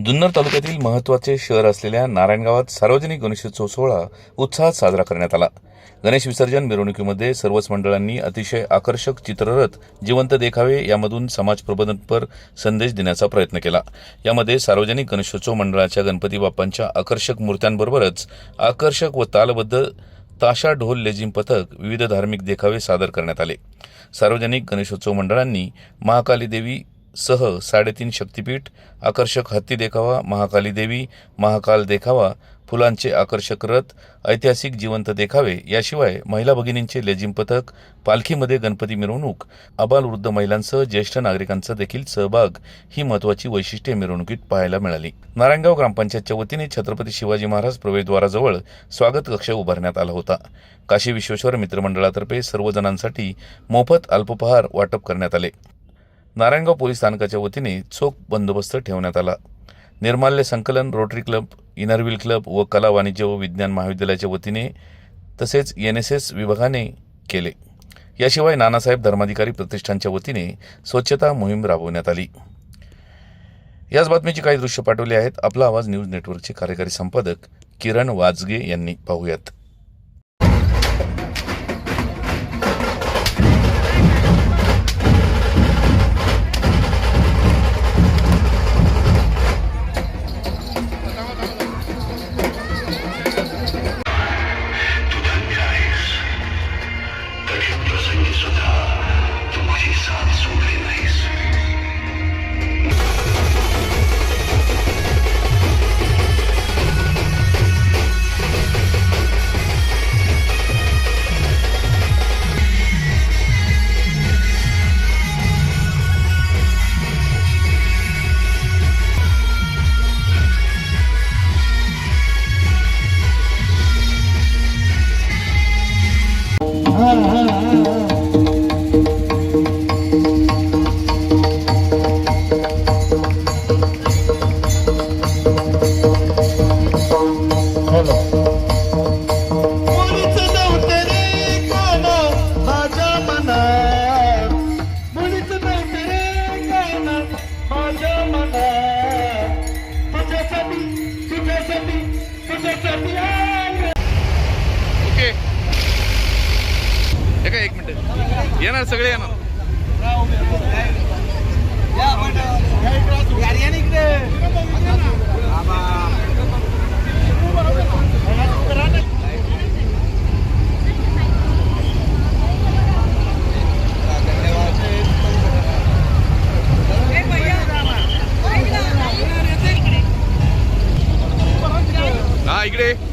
जुन्नर तालुक्यातील महत्त्वाचे शहर असलेल्या नारायणगावात सार्वजनिक गणेशोत्सव सोहळा उत्साहात साजरा करण्यात आला. गणेश विसर्जन मिरवणुकीमध्ये सर्वच मंडळांनी अतिशय आकर्षक चित्ररथ जिवंत देखावे यामधून समाज प्रबोधनपर संदेश देण्याचा प्रयत्न केला. यामध्ये सार्वजनिक गणेशोत्सव मंडळाच्या गणपती बाप्पांच्या आकर्षक मूर्त्यांबरोबरच आकर्षक व तालबद्ध ताशा ढोल लेझिम पथक विविध धार्मिक देखावे सादर करण्यात आले. सार्वजनिक गणेशोत्सव मंडळांनी महाकाली देवी सह साडेतीन शक्तिपीठ आकर्षक हत्ती देखावा महाकाली देवी महाकाल देखावा फुलांचे आकर्षक रथ ऐतिहासिक जिवंत देखावे याशिवाय महिला भगिनींचे लेझिम पथक पालखीमध्ये गणपती मिरवणूक अबालवृद्ध महिलांसह ज्येष्ठ नागरिकांचा देखील सहभाग ही महत्वाची वैशिष्ट्ये मिरवणुकीत पाहायला मिळाली. नारायणगाव ग्रामपंचायतच्या वतीने छत्रपती शिवाजी महाराज प्रवेशद्वाराजवळ स्वागत कक्ष उभारण्यात आला होता. काशी विश्वेश्वर मित्रमंडळातर्फे सर्वजणांसाठी मोफत अल्पोपहार वाटप करण्यात आले. नारायणगाव पोलीस स्थानकाच्या वतीने चोख बंदोबस्त ठेवण्यात आला. निर्माल्य संकलन रोटरी क्लब इनरव्हील क्लब व कला वाणिज्य व विज्ञान महाविद्यालयाच्या वतीने तसेच एन एस एस विभागाने केले. याशिवाय नानासाहेब धर्माधिकारी प्रतिष्ठानच्या वतीने स्वच्छता मोहीम राबवण्यात आली. याच बातमीची काही दृश्य पाठवली आहेत. आपला आवाज न्यूज नेटवर्कचे कार्यकारी संपादक किरण वाजगे यांनी पाहूयात. माझ्या मनात तुझ्यासाठी तुझ्यासाठी तुझ्यासाठी आले. ओके एका एक मिनिट येणार सगळे येणार हा इकडे réglé.